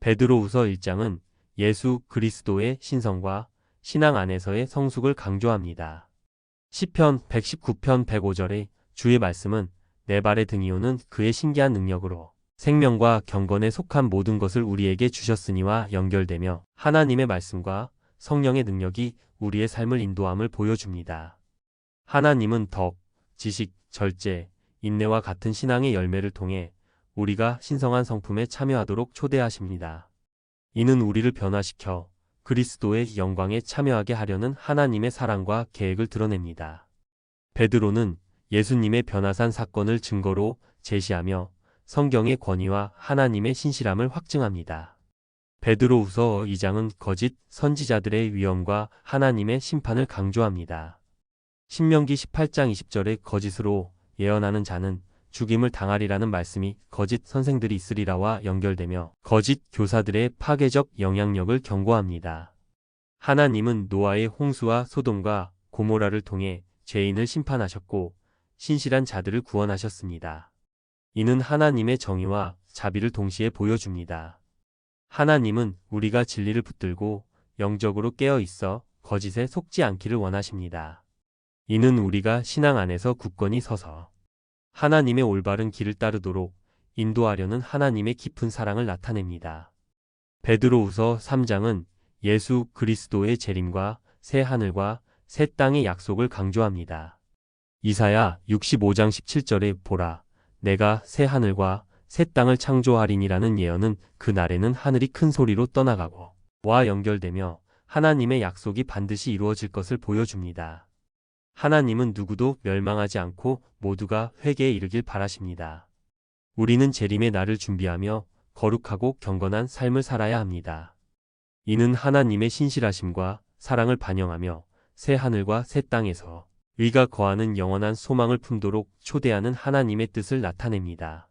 베드로우서 1장은 예수 그리스도의 신성과 신앙 안에서의 성숙을 강조합니다. 시편 119편 105절의 주의 말씀은 내 발의 등이 오는 그의 신기한 능력으로 생명과 경건에 속한 모든 것을 우리에게 주셨으니와 연결되며 하나님의 말씀과 성령의 능력이 우리의 삶을 인도함을 보여줍니다. 하나님은 덕, 지식, 절제, 인내와 같은 신앙의 열매를 통해 우리가 신성한 성품에 참여하도록 초대하십니다. 이는 우리를 변화시켜 그리스도의 영광에 참여하게 하려는 하나님의 사랑과 계획을 드러냅니다. 베드로는 예수님의 변화산 사건을 증거로 제시하며 성경의 권위와 하나님의 신실함을 확증합니다. 베드로후서 2장은 거짓 선지자들의 위험과 하나님의 심판을 강조합니다. 신명기 18장 20절에 거짓으로 예언하는 자는 죽임을 당하리라는 말씀이 거짓 선생들이 있으리라와 연결되며 거짓 교사들의 파괴적 영향력을 경고합니다. 하나님은 노아의 홍수와 소돔과 고모라를 통해 죄인을 심판하셨고 신실한 자들을 구원하셨습니다. 이는 하나님의 정의와 자비를 동시에 보여줍니다. 하나님은 우리가 진리를 붙들고 영적으로 깨어 있어 거짓에 속지 않기를 원하십니다. 이는 우리가 신앙 안에서 굳건히 서서 하나님의 올바른 길을 따르도록 인도하려는 하나님의 깊은 사랑을 나타냅니다. 베드로우서 3장은 예수 그리스도의 재림과 새 하늘과 새 땅의 약속을 강조합니다. 이사야 65장 17절에 보라 내가 새 하늘과 새 땅을 창조하리니라는 예언은 그 날에는 하늘이 큰 소리로 떠나가고 와 연결되며 하나님의 약속이 반드시 이루어질 것을 보여줍니다. 하나님은 누구도 멸망하지 않고 모두가 회개에 이르길 바라십니다. 우리는 재림의 날을 준비하며 거룩하고 경건한 삶을 살아야 합니다. 이는 하나님의 신실하심과 사랑을 반영하며 새 하늘과 새 땅에서 의가 거하는 영원한 소망을 품도록 초대하는 하나님의 뜻을 나타냅니다.